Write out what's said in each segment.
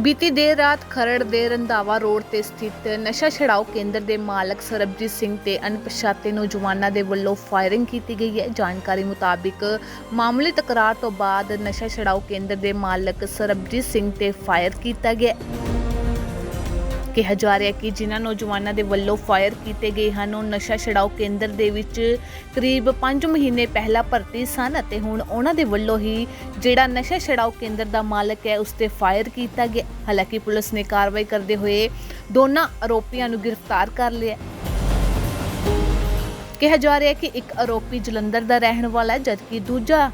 ਬੀਤੀ ਦੇਰ ਰਾਤ ਖਰੜ ਦੇ ਰੰਧਾਵਾ ਰੋਡ ਤੇ ਸਥਿਤ ਨਸ਼ਾ ਛਡਾਓ ਕੇਂਦਰ ਦੇ ਮਾਲਕ ਸਰਬਜੀਤ ਸਿੰਘ ਤੇ ਅਣਪਛਾਤੇ ਨੌਜਵਾਨਾਂ ਦੇ ਵੱਲੋਂ ਫਾਇਰਿੰਗ ਕੀਤੀ ਗਈ ਹੈ। ਜਾਣਕਾਰੀ ਮੁਤਾਬਿਕ ਮਾਮੂਲੀ ਤਕਰਾਰ ਤੋਂ ਬਾਅਦ ਨਸ਼ਾ ਛਡਾਓ ਕੇਂਦਰ ਦੇ ਮਾਲਕ ਸਰਬਜੀਤ ਸਿੰਘ ਤੇ ਫਾਇਰ ਕੀਤਾ ਗਿਆ ਕਿਹਾ ਜਾ ਰਿਹਾ ਕਿ ਜਿਨ੍ਹਾਂ ਨੌਜਵਾਨਾਂ ਦੇ ਵੱਲੋਂ ਫਾਇਰ ਕੀਤੇ ਗਏ ਹਨ, ਉਹ ਨਸ਼ਾ ਛਡਾਓ ਕੇਂਦਰ ਦੇ ਵਿੱਚ ਕਰੀਬ 5 ਮਹੀਨੇ ਪਹਿਲਾਂ ਭਰਤੀ ਸਨ ਅਤੇ ਹੁਣ ਉਹਨਾਂ ਦੇ ਵੱਲੋਂ ਹੀ ਜਿਹੜਾ ਨਸ਼ਾ ਛਡਾਓ ਕੇਂਦਰ ਦਾ ਮਾਲਕ ਹੈ, ਉਸ ਤੇ ਫਾਇਰ ਕੀਤਾ ਗਿਆ। ਹਾਲਾਂਕਿ ਪੁਲਿਸ ਨੇ ਕਾਰਵਾਈ ਕਰਦੇ ਹੋਏ ਦੋਨਾਂ ਆਰੋਪੀਆਂ ਨੂੰ ਗ੍ਰਿਫਤਾਰ ਕਰ ਲਿਆ। ਕਿਹਾ ਜਾ ਰਿਹਾ ਹੈ ਕਿ ਇੱਕ ਆਰੋਪੀ ਜਲੰਧਰ ਦਾ ਰਹਿਣ ਵਾਲਾ ਹੈ, ਜਦਕਿ ਦੂਜਾ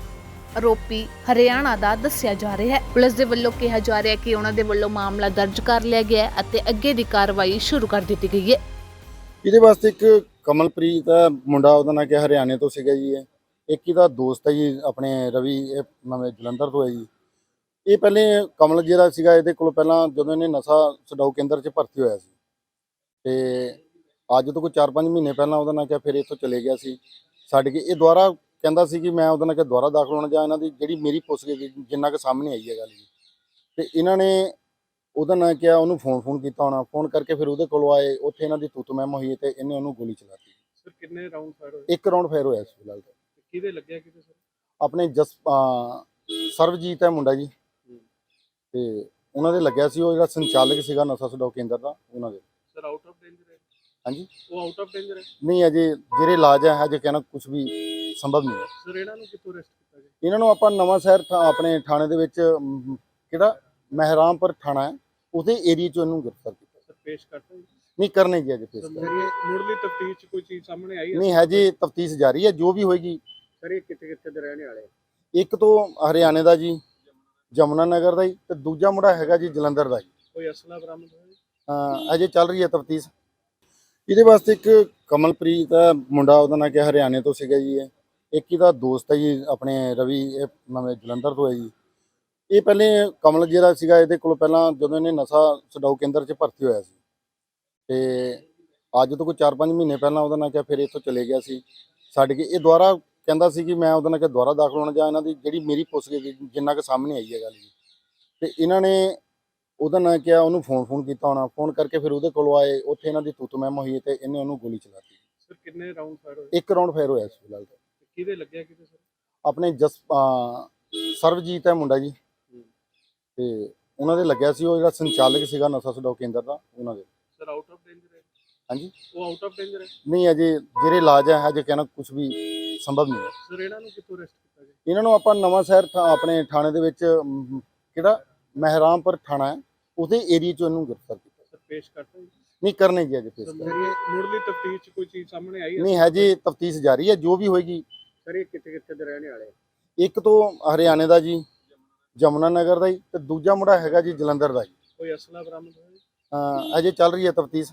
ਆਰੋਪੀ ਹਰਿਆਣਾ ਦਾ ਦੱਸਿਆ ਜਾ ਰਿਹਾ ਹੈ। ਪੁਲਿਸ ਦੇ ਵੱਲੋਂ ਕਿਹਾ ਜਾ ਰਿਹਾ ਹੈ ਕਿ ਉਹਨਾਂ ਦੇ ਵੱਲੋਂ ਮਾਮਲਾ ਦਰਜ ਕਰ ਲਿਆ ਗਿਆ ਹੈ ਅਤੇ ਅੱਗੇ ਦੀ ਕਾਰਵਾਈ ਸ਼ੁਰੂ ਕਰ ਦਿੱਤੀ ਗਈ ਹੈ। ਇਹਦੇ ਵਾਸਤੇ ਇੱਕ ਕਮਲਪ੍ਰੀਤ ਹੈ, ਮੁੰਡਾ ਉਹਦਾ ਨਾਂ ਕਿ ਹਰਿਆਣੇ ਤੋਂ ਸੀਗਾ ਜੀ ਇਹ। ਇੱਕ ਇਹਦਾ ਦੋਸਤ ਹੈ ਜੀ, ਆਪਣੇ ਰਵੀ, ਇਹ ਨਵੇਂ ਜਲੰਧਰ ਤੋਂ ਹੈ ਜੀ। ਇਹ ਪਹਿਲੇ ਕਮਲ ਜਿਹੜਾ ਸੀਗਾ, ਇਹਦੇ ਕੋਲ ਪਹਿਲਾਂ ਜਦੋਂ ਇਹਨੇ ਨਸ਼ਾ ਛਡਾਊ ਕੇਂਦਰ 'ਚ ਭਰਤੀ ਹੋਇਆ ਸੀ। ਤੇ ਅੱਜ ਤੋਂ ਕੋਈ 4-5 ਮਹੀਨੇ ਪਹਿਲਾਂ ਉਹਦਾ ਨਾਂ ਕਿ ਫਿਰ ਇੱਥੋਂ ਚਲੇ ਗਿਆ ਸੀ। ਛੱਡ ਕੇ ਇਹ ਦੁਬਾਰਾ ਕਹਿੰਦਾ ਸੀ ਕਿ ਮੈਂ ਉਹਦਾ ਨਾਂ ਕਿ ਦੁਬਾਰਾ ਦਾਖਲ ਹੋਣਾ ਜਾਂ ਇਹਨਾਂ ਦੀ ਜਿਹੜੀ ਮੇਰੀ ਪੁੱਛ ਗਈ ਜਿੰਨਾ ਕਿ ਸਾਹਮਣੇ ਆਈ ਹੈ ਗੱਲ ਜੀ। ਤੇ ਇਹਨਾਂ ਨੇ ਉਹਦਾ ਨਾਂ ਕਿਹਾ ਉਹਨੂੰ ਫੋਨ ਫੋਨ ਕੀਤਾ ਹੋਣਾ ਫੋਨ ਕਰਕੇ ਫਿਰ ਉਹਦੇ ਕੋਲ ਆਏ ਉੱਥੇ ਇਹਨਾਂ ਦੀ ਤੂਤ ਮੈਮ ਹੋਈ ਤੇ ਇਹਨੇ ਉਹਨੂੰ ਗੋਲੀ ਚਲਾਤੀ। ਸਰ ਕਿੰਨੇ ਰਾਉਂਡ ਫਾਇਰ ਹੋਏ? ਇੱਕ ਰਾਉਂਡ ਫਾਇਰ ਹੋਇਆ ਸੀ ਫਿਲਹਾਲ ਤਾਂ। ਕਿਹਦੇ ਲੱਗਿਆ ਕਿਤੇ ਸਰ? ਆਪਣੇ ਜਸ ਸਰਵਜੀਤ ਹੈ ਮੁੰਡਾ ਜੀ। ਤੇ ਉਹਨਾਂ ਦੇ ਲੱਗਿਆ ਸੀ ਉਹ ਜਿਹੜਾ ਸੰਚਾਲਕ ਸੀਗਾ ਨਸ਼ਾ ਛਡਾਊ ਕੇਂਦਰ ਦਾ ਉਹਨਾਂ ਦੇ। ਸਰ ਆਊਟ ਆਫ ਡੇਂਜਰ ਹਾਂਜੀ। ਉਹ ਆਊਟ ਆਫ ਡੇਂਜਰ ਹੈ। ਨਹੀਂ ਅਜੇ ਜਿਹੜੇ ਇਲਾਜ ਹੈ ਹਜੇ ਕਹਿਣਾ ਕੁਝ ਵੀ ਸੰਭਵ ਨਹੀਂ ਹੈ। ਸਰ ਇਹਨਾਂ ਨੂੰ ਕਿੱਥੋਂ ਅਰੈਸਟ ਕੀਤਾ ਗਿਆ? ਇਹਨਾਂ ਨੂੰ ਆਪਾਂ ਨਵਾਂ ਸ਼ਹਿਰ ਆਪਣੇ ਥਾਣੇ ਦੇ ਵਿੱਚ ਅਮ, ਕਿਹੜਾ? ਮਹਿਰਾਮਪੁਰ ਥਾਣਾ ਹੈ। ਉਹਦੇ ਏਰੀਆ ਚੋਂ ਇਹਨੂੰ ਗ੍ਰਿਫਤਾਰ ਕੀਤਾ। ਸਰ ਪੇਸ਼ ਕਰਤਾ ਜੀ? ਨਹੀਂ ਕਰਨੇ ਜੀ ਅਜੇ ਪੇਸ਼ ਸਰ ਤਫਤੀਸ਼ ਕੋਈ ਚੀਜ਼ ਸਾਹਮਣੇ ਆਈ ਹੈ? ਨਹੀਂ ਹਜੇ ਤਫਤੀਸ਼ ਜਾਰੀ ਹੈ ਜੋ ਵੀ ਹੋਏਗੀ। ਸਰ ਇਹ ਕਿੱਥੇ ਕਿੱਥੇ ਦੇ ਰਹਿਣੇ ਵਾਲੇ ਇੱਕ ਤੋਂ ਹਰਿਆਣੇ ਦਾ ਜੀ ਜਮਨਾ ਨਗਰ ਦਾ ਜੀ ਤੇ ਦੂਜਾ ਮੁੰਡਾ ਹੈਗਾ ਜੀ ਜਲੰਧਰ ਦਾ ਜੀ। ਕੋਈ ਅਸਲਾ ਬਰਾਮਦ ਹੋਇਆ ਜੀ? ਅਹ ਅਜੇ ਚੱਲ ਰਹੀ ਹੈ ਤਫਤੀਸ਼। ਇਹਦੇ ਵਾਸਤੇ ਇੱਕ ਕਮਲਪ੍ਰੀਤ ਹੈ ਮੁੰਡਾ ਉਹਦਾ ਨਾਂ ਕਿ ਹਰਿਆਣੇ ਤੋਂ ਸੀਗਾ ਜੀ ਇਹ। ਇੱਕ ਇਹਦਾ ਦੋਸਤ ਹੈ ਜੀ, ਆਪਣੇ ਰਵੀ, ਇਹ ਨਵੇਂ ਜਲੰਧਰ ਤੋਂ ਹੈ ਜੀ। ਇਹ ਪਹਿਲੇ ਕਮਲ ਜਿਹੜਾ ਸੀਗਾ, ਇਹਦੇ ਕੋਲ ਪਹਿਲਾਂ ਜਦੋਂ ਇਹਨੇ ਨਸ਼ਾ ਛਡਾਊ ਕੇਂਦਰ 'ਚ ਭਰਤੀ ਹੋਇਆ ਸੀ। ਤੇ ਅੱਜ ਤੋਂ ਕੋਈ 4-5 ਮਹੀਨੇ ਪਹਿਲਾਂ ਉਹਦਾ ਨਾਂ ਕਿ ਫਿਰ ਇੱਥੋਂ ਚਲੇ ਗਿਆ ਸੀ। ਛੱਡ ਕੇ ਇਹ ਦੁਬਾਰਾ ਕਹਿੰਦਾ ਸੀ ਕਿ ਮੈਂ ਉਹਦਾ ਨਾਲ ਕਿ ਦੁਬਾਰਾ ਦਾਖਲ ਹੋਣਾ ਜਾਂ ਇਹਨਾਂ ਦੀ ਜਿਹੜੀ ਮੇਰੀ ਪੁੱਛ ਗਈ ਜਿੰਨਾ ਕਿ ਸਾਹਮਣੇ ਆਈ ਹੈ ਗੱਲ ਜੀ। ਤੇ ਇਹਨਾਂ ਨੇ ਉਹਦਾ ਨਾਂ ਕਿਹਾ ਉਹਨੂੰ ਫੋਨ ਫੋਨ ਕੀਤਾ ਹੋਣਾ। ਫੋਨ ਕਰਕੇ ਫਿਰ ਉਹਦੇ ਕੋਲ ਆਏ ਉੱਥੇ ਇਹਨਾਂ ਦੀ ਤੂਤ ਮੈਮ ਹੋਈ ਤੇ ਇਹਨੇ ਉਹਨੂੰ ਗੋਲੀ ਚਲਾਤੀ। ਸਰ ਕਿੰਨੇ ਰਾਉਂਡ ਫਾਇਰ ਹੋਏ? ਇੱਕ ਰਾਉਂਡ ਫਾਇਰ ਹੋਇਆ ਸੀ ਫਿਲਹਾਲ ਤਾਂ। ਕਿਹਦੇ ਲੱਗਿਆ ਕਿਤੇ ਸਰ ਆਪਣੇ ਜਸ ਅਹ ਸਰਵਜੀਤ ਹੈ ਮੁੰਡਾ ਜੀ। ਤੇ ਉਹਨਾਂ ਦੇ ਲੱਗਿਆ ਸੀ ਉਹ ਜਿਹੜਾ ਸੰਚਾਲਕ ਸੀਗਾ ਨਸ਼ਾ ਛਡਾਊ ਕੇਂਦਰ ਦਾ ਉਹਨਾਂ ਦੇ। ਸਰ ਆਊਟ ਆਫ ਡੇਂਜਰ ਹੈ? ਹਾਂਜੀ? ਉਹ ਆਊਟ ਆਫ ਡੇਂਜਰ ਹੈ? ਨਹੀਂ ਅਜੇ ਜਿਹੜੇ ਇਲਾਜ ਹੈ ਹਜੇ ਕਹਿਣਾ ਕੁਝ ਵੀ ਸੰਭਵ ਨਹੀਂ ਹੈ। ਸਰ ਇਹਨਾਂ ਨੂੰ ਕਿੱਥੋਂ ਅਰੈਸਟ ਕੀਤਾ ਗਿਆ ਇਹਨਾਂ ਨੂੰ ਆਪਾਂ ਨਵਾਂ ਸ਼ਹਿਰ ਆਪਣੇ ਥਾਣੇ ਦੇ ਵਿੱਚ ਅਮ, ਕਿਹੜਾ? ਮਹਿਰਾਮਪੁਰ ਥਾਣਾ ਹੈ। ਉਹਦੇ ਏਰੀਆ ਚੋਂ ਇਹਨੂੰ ਗ੍ਰਿਫਤਾਰ ਕੀਤਾ ਪੇਸ਼ ਕਰਤਾ ਜੀ? ਨਹੀਂ ਕਰਨੇ ਜੀ ਅਜੇ ਪੇਸ਼ ਸਰ ਕਰ ਮੁਰਲੀ ਤਫਤੀਸ਼ ਚ ਕੋਈ ਚੀਜ਼ ਸਾਹਮਣੇ ਆਈ ਹੈ? ਨਹੀਂ ਹਜੇ ਤਫਤੀਸ਼ ਜਾਰੀ ਹੈ ਜੋ ਵੀ ਹੋਏਗੀ। ਸਰ ਇਹ ਕਿੱਥੇ ਕਿੱਥੇ ਦੇ ਰਹਿਣੇ ਵਾਲੇ ਇੱਕ ਤੋਂ ਹਰਿਆਣੇ ਦਾ ਜੀ ਜਮਨਾ ਨਗਰ ਦਾ ਜੀ ਤੇ ਦੂਜਾ ਮੁੰਡਾ ਹੈਗਾ ਜੀ ਜਲੰਧਰ ਦਾ ਜੀ। ਕੋਈ ਅਸਲਾ ਬਰਾਮਦ ਹੋਇਆ ਜੀ? ਅਹ ਅਜੇ ਚੱਲ ਰਹੀ ਹੈ ਤਫਤੀਸ਼।